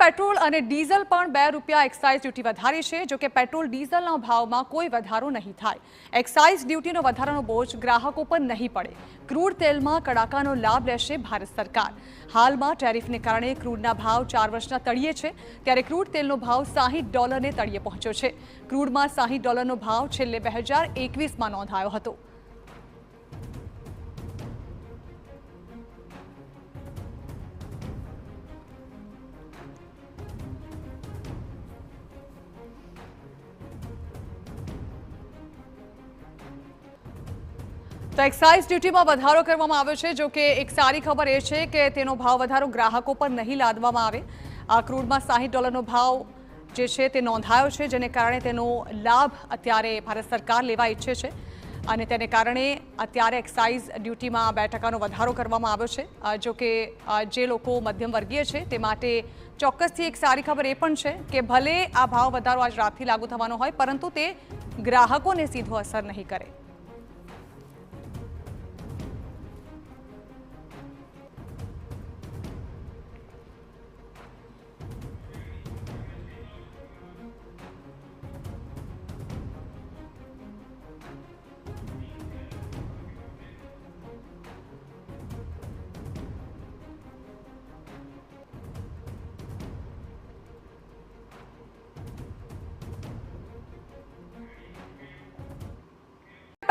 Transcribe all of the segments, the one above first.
Petrol અને diesel પણ બે રૂપિયા એક્સાઇઝ ડ્યુટી વધારી છે, જો કે પેટ્રોલ ડીઝલના ભાવમાં કોઈ વધારો નહીં થાય. એક્સાઇઝ ડ્યુટીનો વધારાનો બોજ ગ્રાહકો પર નહીં પડે. ક્રૂડ તેલમાં કડાકાનો લાભ લેશે ભારત સરકાર. હાલમાં ટેરિફને કારણે ક્રૂડના ભાવ ચાર વર્ષના તળિયે છે, ત્યારે ક્રૂડ તેલનો ભાવ સાહીઠ ડોલરને તળિયે પહોંચ્યો છે. ક્રૂડમાં સાહીઠ ડોલરનો ભાવ છેલ્લે બે હજાર એકવીસમાં નોંધાયો હતો. તો એક્સાઇઝ ડ્યુટીમાં વધારો કરવામાં આવ્યો છે, જો કે એક સારી ખબર એ છે કે તેનો ભાવ વધારો ગ્રાહકો પર નહીં લાદવામાં આવે. આ ક્રૂડમાં સાહીઠ ડોલરનો ભાવ જે છે તે નોંધાયો છે, જેને કારણે તેનો લાભ અત્યારે ભારત સરકાર લેવા ઈચ્છે છે અને તેને કારણે અત્યારે એક્સાઇઝ ડ્યુટીમાં બે ટકાનો વધારો કરવામાં આવ્યો છે. જો કે જે લોકો મધ્યમ વર્ગીય છે, તે માટે ચોક્કસથી એક સારી ખબર એ પણ છે કે ભલે આ ભાવ વધારો આજ રાતથી લાગુ થવાનો હોય, પરંતુ તે ગ્રાહકોને સીધો અસર નહીં કરે.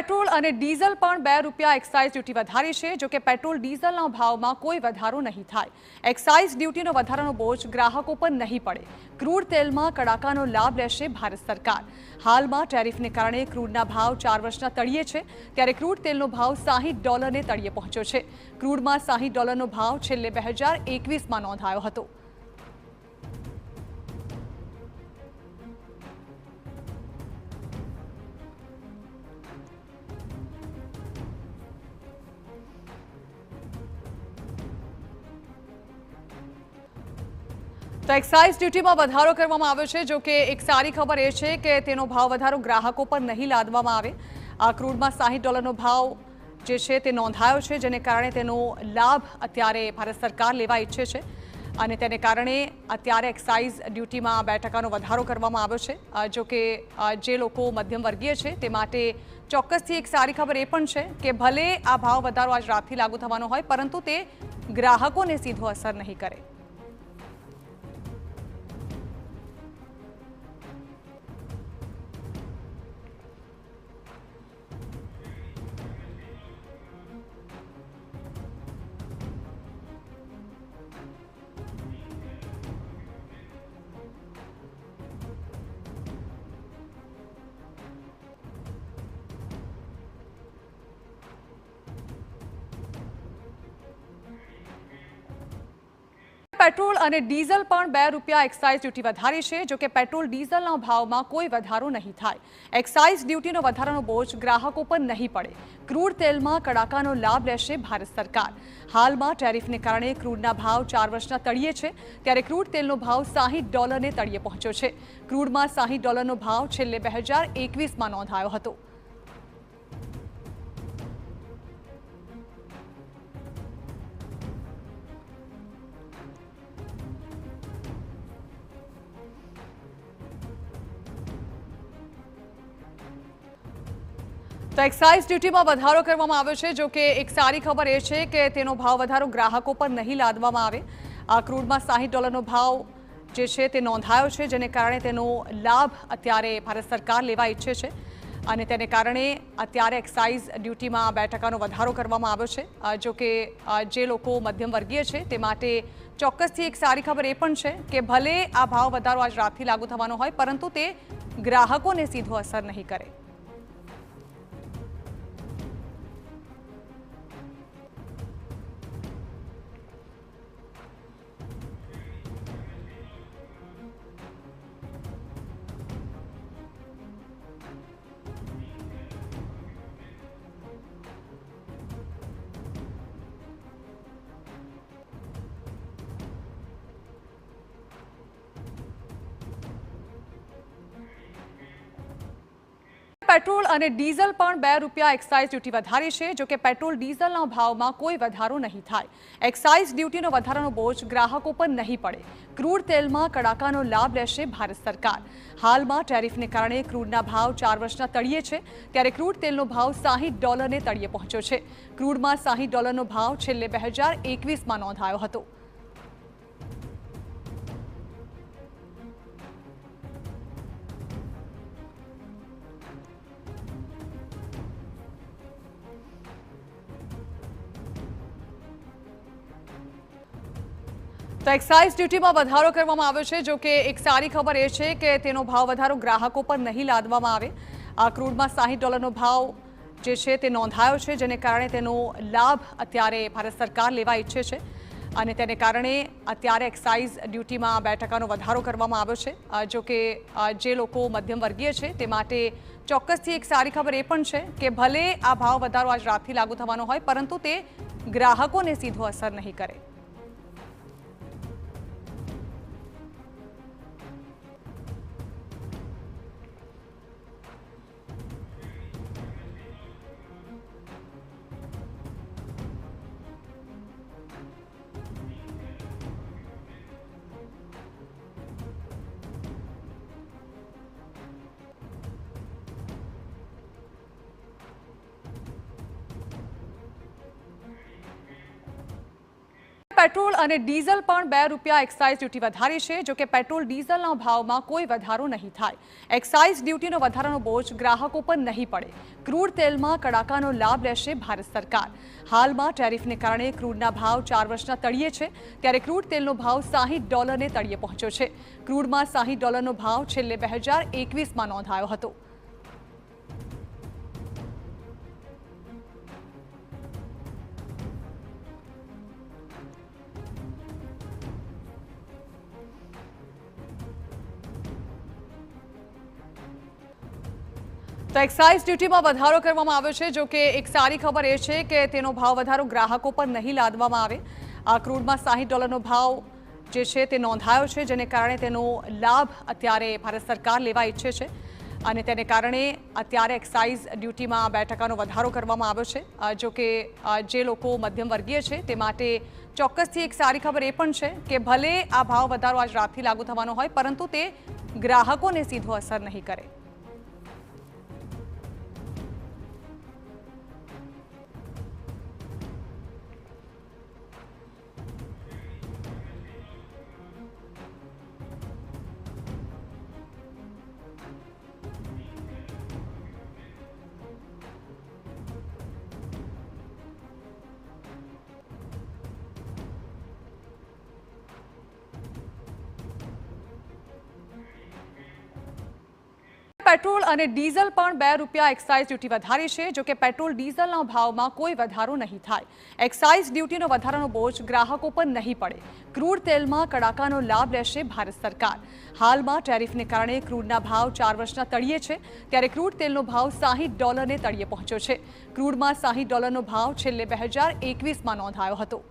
પેટ્રોલ અને ડીઝલ પણ બે રૂપિયા એક્સાઇઝ ડ્યુટી વધારી છે જો કે પેટ્રોલ ડીઝલના ભાવમાં કોઈ વધારો નહીં થાય. એક્સાઇઝ ડ્યુટીનો વધારાનો બોજ ગ્રાહકો પર નહીં પડે. ક્રૂડ તેલમાં કડાકાનો લાભ લેશે ભારત સરકાર. હાલમાં ટેરિફને કારણે ક્રૂડના ભાવ ચાર વર્ષના તળિયે છે, ત્યારે ક્રૂડ તેલનો ભાવ સાહીઠ ડોલરને તળિયે પહોંચ્યો છે. ક્રૂડમાં સાહીઠ ડોલરનો ભાવ છેલ્લે બે હજાર એકવીસમાં નોંધાયો હતો. તો એક્સાઇઝ ડ્યુટીમાં વધારો કરવામાં આવ્યો છે, જો કે એક સારી ખબર એ છે કે તેનો ભાવ વધારો ગ્રાહકો પર નહીં લાદવામાં આવે. આ ક્રૂડમાં સાહીઠ ડોલરનો ભાવ જે છે તે નોંધાયો છે, જેને કારણે તેનો લાભ અત્યારે ભારત સરકાર લેવા ઈચ્છે છે અને તેને કારણે અત્યારે એક્સાઇઝ ડ્યુટીમાં બે ટકાનો વધારો કરવામાં આવ્યો છે. જો કે જે લોકો મધ્યમ વર્ગીય છે, તે માટે ચોક્કસથી એક સારી ખબર એ પણ છે કે ભલે આ ભાવ વધારો આજ રાતથી લાગુ થવાનો હોય, પરંતુ તે ગ્રાહકોને સીધો અસર નહીં કરે. પેટ્રોલ અને ડીઝલ પણ બે રૂપિયા એક્સાઇઝ ડ્યુટી વધારી છે જો કે પેટ્રોલ ડીઝલના ભાવમાં કોઈ વધારો નહીં થાય. એક્સાઇઝ ડ્યુટીનો વધારાનો બોજ ગ્રાહકો પર નહીં પડે. ક્રૂડ તેલમાં કડાકાનો લાભ લેશે ભારત સરકાર. હાલમાં ટેરિફને કારણે ક્રૂડના ભાવ ચાર વર્ષના તળિયે છે, ત્યારે ક્રૂડ તેલનો ભાવ સાહીઠ ડોલરને તળિયે પહોંચ્યો છે. ક્રૂડમાં સાહીઠ ડોલરનો ભાવ છેલ્લે બે હજાર એકવીસમાં નોંધાયો હતો. તો એક્સાઇઝ ડ્યુટીમાં વધારો કરવામાં આવ્યો છે, જો કે એક સારી ખબર એ છે કે તેનો ભાવ વધારો ગ્રાહકો પર નહીં લાદવામાં આવે. આ ક્રૂડમાં સાહીઠ ડોલરનો ભાવ જે છે તે નોંધાયો છે, જેને કારણે તેનો લાભ અત્યારે ભારત સરકાર લેવા ઈચ્છે છે અને તેને કારણે અત્યારે એક્સાઇઝ ડ્યુટીમાં બે ટકાનો વધારો કરવામાં આવ્યો છે. જો કે જે લોકો મધ્યમ વર્ગીય છે, તે માટે ચોક્કસથી એક સારી ખબર એ પણ છે કે ભલે આ ભાવ વધારો આજ રાતથી લાગુ થવાનો હોય, પરંતુ તે ગ્રાહકોને સીધો અસર નહીં કરે. પેટ્રોલ અને ડીઝલ પણ બે રૂપિયા એક્સાઇઝ ડ્યુટી વધારી છે જો કે પેટ્રોલ ડીઝલના ભાવમાં કોઈ વધારો નહીં થાય. એક્સાઇઝ ડ્યુટીનો વધારાનો બોજ ગ્રાહકો પર નહીં પડે. ક્રૂડ તેલમાં કડાકાનો લાભ લેશે ભારત સરકાર. હાલમાં ટેરિફને કારણે ક્રૂડના ભાવ ચાર વર્ષના તળિયે છે, ત્યારે ક્રૂડ તેલનો ભાવ સાહીઠ ડોલરને તળિયે પહોંચ્યો છે. ક્રૂડમાં સાહીઠ ડોલરનો ભાવ છેલ્લે બે હજાર એકવીસમાં નોંધાયો હતો. તો એક્સાઇઝ ડ્યુટીમાં વધારો કરવામાં આવ્યો છે, જો કે એક સારી ખબર એ છે કે તેનો ભાવ વધારો ગ્રાહકો પર નહીં લાદવામાં આવે. આ ક્રૂડમાં સાહીઠ ડોલરનો ભાવ જે છે તે નોંધાયો છે, જેને કારણે તેનો લાભ અત્યારે ભારત સરકાર લેવા ઈચ્છે છે અને તેને કારણે અત્યારે એક્સાઇઝ ડ્યુટીમાં બે ટકાનો વધારો કરવામાં આવ્યો છે. જો કે જે લોકો મધ્યમ વર્ગીય છે, તે માટે ચોક્કસથી એક સારી ખબર એ પણ છે કે ભલે આ ભાવ વધારો આજ રાતથી લાગુ થવાનો હોય, પરંતુ તે ગ્રાહકોને સીધો અસર નહીં કરે. પેટ્રોલ અને ડીઝલ પણ બે રૂપિયા એક્સાઇઝ ડ્યુટી વધારી છે, જો કે પેટ્રોલ ડીઝલના ભાવમાં કોઈ વધારો નહીં થાય. એક્સાઇઝ ડ્યુટીનો વધારાનો બોજ ગ્રાહકો પર નહીં પડે. ક્રૂડ તેલમાં કડાકાનો લાભ લેશે ભારત સરકાર. હાલમાં ટેરિફને કારણે ક્રૂડના ભાવ ચાર વર્ષના તળિયે છે, ત્યારે ક્રૂડ તેલનો ભાવ સાહીઠ ડોલરને તળિયે પહોંચ્યો છે. ક્રૂડમાં સાહીઠ ડોલરનો ભાવ છેલ્લે બે હજાર એકવીસમાં નોંધાયો હતો. તો એક્સાઇઝ ડ્યુટીમાં વધારો કરવામાં આવ્યો છે, જો કે એક સારી ખબર એ છે કે તેનો ભાવ વધારો ગ્રાહકો પર નહીં લાદવામાં આવે. આ ક્રૂડમાં સાહીઠ ડોલરનો ભાવ જે છે તે નોંધાયો છે, જેને કારણે તેનો લાભ અત્યારે ભારત સરકાર લેવા ઈચ્છે છે અને તેને કારણે અત્યારે એક્સાઇઝ ડ્યુટીમાં બે ટકાનો વધારો કરવામાં આવ્યો છે. જો કે જે લોકો મધ્યમ વર્ગીય છે, તે માટે ચોક્કસથી એક સારી ખબર એ પણ છે કે ભલે આ ભાવ વધારો આજ રાતથી લાગુ થવાનો હોય, પરંતુ તે ગ્રાહકોને સીધો અસર નહીં કરે. પેટ્રોલ અને ડીઝલ પણ બે રૂપિયા એક્સાઇઝ ડ્યુટી વધારી છે, જો કે પેટ્રોલ ડીઝલના ભાવમાં કોઈ વધારો નહીં થાય. એક્સાઇઝ ડ્યુટીનો વધારાનો બોજ ગ્રાહકો પર નહીં પડે. ક્રૂડ તેલમાં કડાકાનો લાભ લેશે ભારત સરકાર. હાલમાં ટેરિફને કારણે ક્રૂડના ભાવ ચાર વર્ષના તળિયે છે, ત્યારે ક્રૂડ તેલનો ભાવ સાહીઠ ડોલરને તળિયે પહોંચ્યો છે. ક્રૂડમાં સાહીઠ ડોલરનો ભાવ છેલ્લે બે હજાર એકવીસમાં નોંધાયો હતો.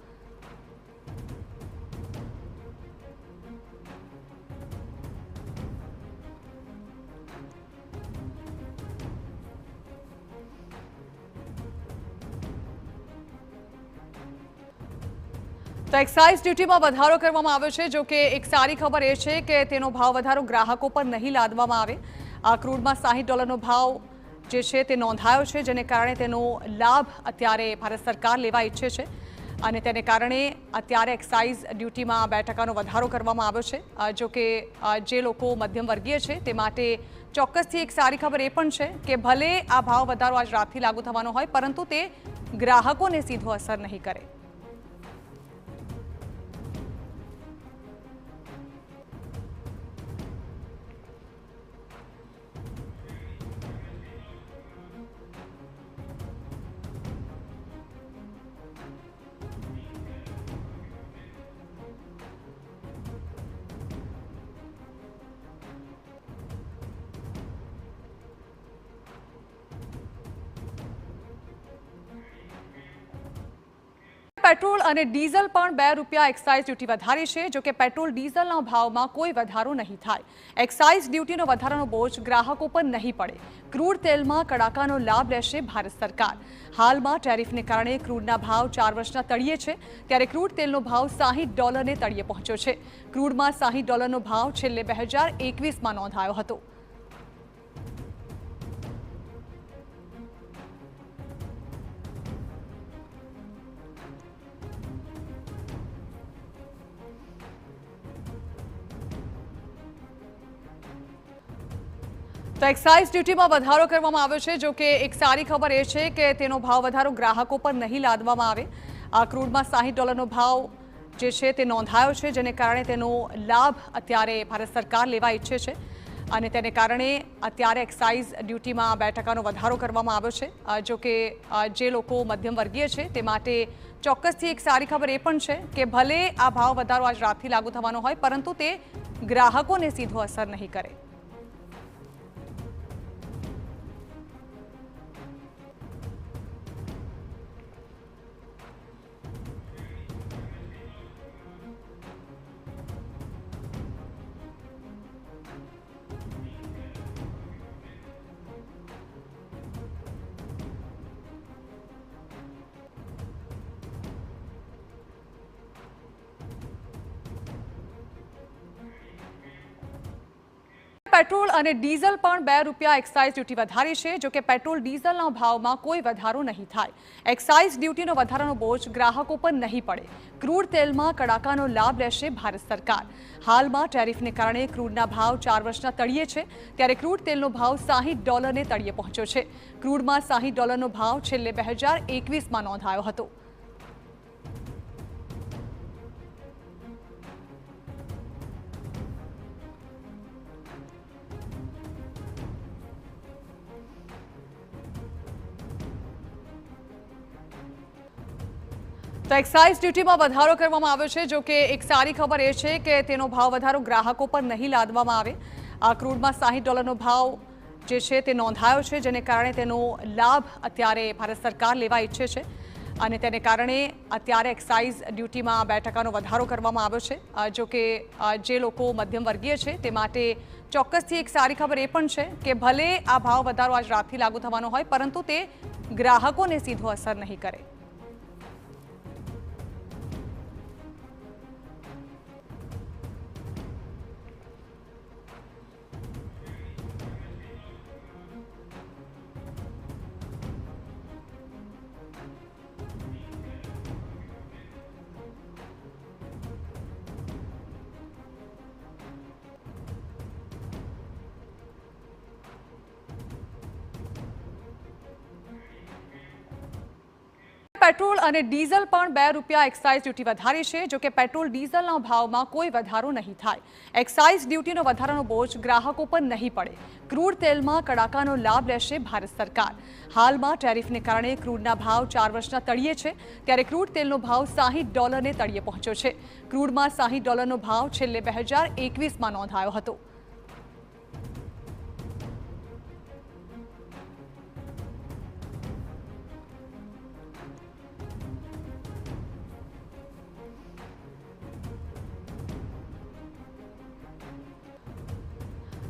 તો એક્સાઇઝ ડ્યુટીમાં વધારો કરવામાં આવ્યો છે, જો કે એક સારી ખબર એ છે કે તેનો ભાવ વધારો ગ્રાહકો પર નહીં લાદવામાં આવે. આ ક્રૂડમાં સાહીઠ ડોલરનો ભાવ જે છે તે નોંધાયો છે, જેને કારણે તેનો લાભ અત્યારે ભારત સરકાર લેવા ઈચ્છે છે. અને તેને કારણે અત્યારે એક્સાઇઝ ડ્યુટીમાં બે ટકાનો વધારો કરવામાં આવ્યો છે. જો કે જે લોકો મધ્યમ વર્ગીય છે, તે માટે ચોક્કસથી એક સારી ખબર એ પણ છે કે ભલે આ ભાવ વધારો આજ રાતથી લાગુ થવાનો હોય, પરંતુ તે ગ્રાહકોને સીધો અસર નહીં કરે. પેટ્રોલ અને ડીઝલ પણ બે રૂપિયા એક્સાઇઝ ડ્યુટી વધારી છે, જો કે પેટ્રોલ ડીઝલના ભાવમાં કોઈ વધારો નહીં થાય. એક્સાઇઝ ડ્યુટીનો વધારાનો બોજ ગ્રાહકો પર નહીં પડે. ક્રૂડ તેલમાં કડાકાનો લાભ લેશે ભારત સરકાર. હાલમાં ટેરિફને કારણે ક્રૂડના ભાવ ચાર વર્ષના તળિયે છે, ત્યારે ક્રૂડ તેલનો ભાવ સાહીઠ ડોલરને તળિયે પહોંચ્યો છે. ક્રૂડમાં સાહીઠ ડોલરનો ભાવ છેલ્લે બે હજાર એકવીસમાં નોંધાયો હતો. તો એક્સાઇઝ ડ્યુટીમાં વધારો કરવામાં આવ્યો છે જો કે એક સારી ખબર એ છે કે તેનો ભાવ વધારો ગ્રાહકો પર નહીં લાદવામાં આવે. આ ક્રૂડમાં સાહીઠ ડોલરનો ભાવ જે છે તે નોંધાયો છે, જેને કારણે તેનો લાભ અત્યારે ભારત સરકાર લેવા ઈચ્છે છે. અને તેને કારણે અત્યારે એક્સાઇઝ ડ્યુટીમાં બે ટકાનો વધારો કરવામાં આવ્યો છે. જો કે જે લોકો મધ્યમ વર્ગીય છે, તે માટે ચોક્કસથી એક સારી ખબર એ પણ છે કે ભલે આ ભાવ વધારો આજ રાતથી લાગુ થવાનો હોય, પરંતુ તે ગ્રાહકોને સીધો અસર નહીં કરે. પેટ્રોલ અને ડીઝલ પણ બે રૂપિયા એક્સાઇઝ ડ્યુટી વધારી છે, જો કે પેટ્રોલ ડીઝલના ભાવમાં કોઈ વધારો નહીં થાય. એક્સાઇઝ ડ્યુટીનો વધારાનો બોજ ગ્રાહકો પર નહીં પડે. ક્રૂડ તેલમાં કડાકાનો લાભ લેશે ભારત સરકાર. હાલમાં ટેરિફને કારણે ક્રૂડના ભાવ ચાર વર્ષના તળિયે છે, ત્યારે ક્રૂડ તેલનો ભાવ સાહીઠ ડોલરને તળિયે પહોંચ્યો છે. ક્રૂડમાં સાહીઠ ડોલરનો ભાવ છેલ્લે બે હજાર એકવીસમાં નોંધાયો હતો. તો એક્સાઇઝ ડ્યુટીમાં વધારો કરવામાં આવ્યો છે જો કે એક સારી ખબર એ છે કે તેનો ભાવ વધારો ગ્રાહકો પર નહીં લાદવામાં આવે. આ ક્રૂડમાં સાહીઠ ડોલરનો ભાવ જે છે તે નોંધાયો છે, જેને કારણે તેનો લાભ અત્યારે ભારત સરકાર લેવા ઈચ્છે છે અને તેને કારણે અત્યારે એક્સાઇઝ ડ્યુટીમાં બે ટકાનો વધારો કરવામાં આવ્યો છે. જો કે જે લોકો મધ્યમ વર્ગીય છે, તે માટે ચોક્કસથી એક સારી ખબર એ પણ છે કે ભલે આ ભાવ વધારો આજ રાતથી લાગુ થવાનો હોય, પરંતુ તે ગ્રાહકોને સીધો અસર નહીં કરે. પેટ્રોલ અને ડીઝલ પણ બે રૂપિયા એક્સાઇઝ ડ્યુટી વધારી છે, જો કે પેટ્રોલ ડીઝલના ભાવમાં કોઈ વધારો નહીં થાય. એક્સાઇઝ ડ્યુટીનો વધારાનો બોજ ગ્રાહકો પર નહીં પડે. ક્રૂડ તેલમાં કડાકાનો લાભ લેશે ભારત સરકાર. હાલમાં ટેરિફને કારણે ક્રૂડના ભાવ ચાર વર્ષના તળિયે છે, ત્યારે ક્રૂડ તેલનો ભાવ સાહીઠ ડોલરને તળિયે પહોંચ્યો છે. ક્રૂડમાં સાહીઠ ડોલરનો ભાવ છેલ્લે બે હજાર એકવીસમાં નોંધાયો હતો.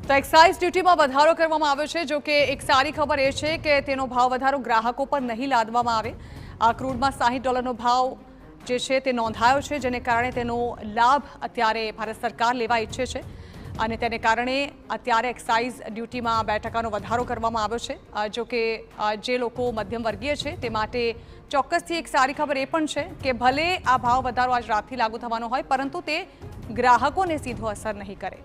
તો એક્સાઇઝ ડ્યુટીમાં વધારો કરવામાં આવ્યો છે, જો કે એક સારી ખબર એ છે કે તેનો ભાવ વધારો ગ્રાહકો પર નહીં લાદવામાં આવે. આ ક્રૂડમાં સાહીઠ ડોલરનો ભાવ જે છે તે નોંધાયો છે, જેને કારણે તેનો લાભ અત્યારે ભારત સરકાર લેવા ઈચ્છે છે. અને તેને કારણે અત્યારે એક્સાઇઝ ડ્યુટીમાં બે ટકાનો વધારો કરવામાં આવ્યો છે. જો કે જે લોકો મધ્યમ વર્ગીય છે, તે માટે ચોક્કસથી એક સારી ખબર એ પણ છે કે ભલે આ ભાવ વધારો આજ રાતથી લાગુ થવાનો હોય, પરંતુ તે ગ્રાહકોને સીધો અસર નહીં કરે.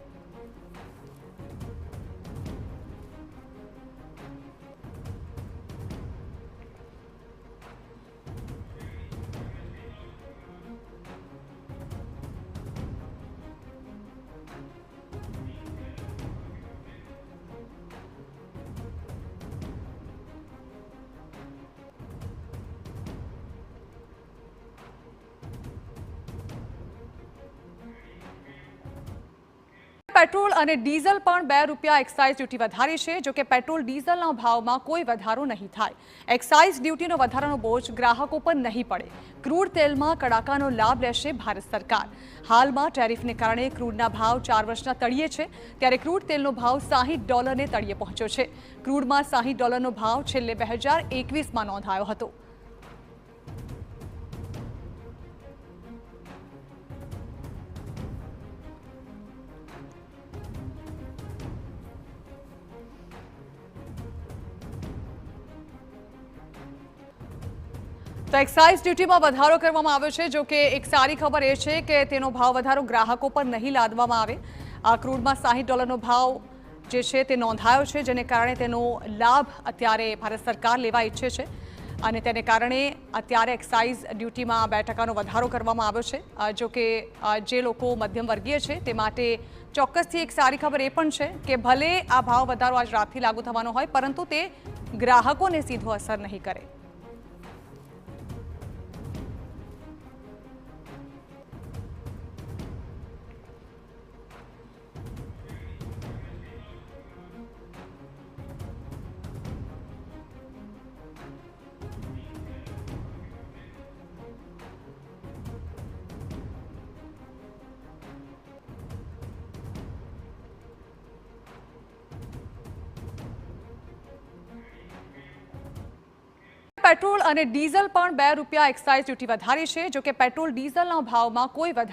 પેટ્રોલ અને ડીઝલ પણ બે રૂપિયા એક્સાઇઝ ડ્યુટી વધારી છે જો કે પેટ્રોલ ડીઝલના ભાવમાં કોઈ વધારો નહીં થાય. એક્સાઇઝ ડ્યુટીનો વધારાનો બોજ ગ્રાહકો પર નહીં પડે. ક્રૂડ તેલમાં કડાકાનો લાભ લેશે ભારત સરકાર. હાલમાં ટેરિફને કારણે ક્રૂડના ભાવ ચાર વર્ષના તળિયે છે, ત્યારે ક્રૂડ તેલનો ભાવ સાહીઠ ડોલરને તળિયે પહોંચ્યો છે. ક્રૂડમાં સાહીઠ ડોલરનો ભાવ છેલ્લે બે હજાર એકવીસમાં નોંધાયો હતો. તો એક્સાઇઝ ડ્યુટીમાં વધારો કરવામાં આવ્યો છે, જો કે એક સારી ખબર એ છે કે તેનો ભાવ વધારો ગ્રાહકો પર નહીં લાદવામાં આવે. આ ક્રૂડમાં સાહીઠ ડોલરનો ભાવ જે છે તે નોંધાયો છે, જેને કારણે તેનો લાભ અત્યારે ભારત સરકાર લેવા ઈચ્છે છે. અને તેને કારણે અત્યારે એક્સાઇઝ ડ્યુટીમાં બે ટકાનો વધારો કરવામાં આવ્યો છે. જો કે જે લોકો મધ્યમ વર્ગીય છે, તે માટે ચોક્કસથી એક સારી ખબર એ પણ છે કે ભલે આ ભાવ વધારો આજ રાતથી લાગુ થવાનો હોય, પરંતુ તે ગ્રાહકોને સીધો અસર નહીં કરે. પેટ્રોલ અને ડીઝલ પણ બે રૂપિયા એક્સાઇઝ ડ્યુટી વધારી છે જો કે પેટ્રોલ ડીઝલના ભાવમાં કોઈ વધારો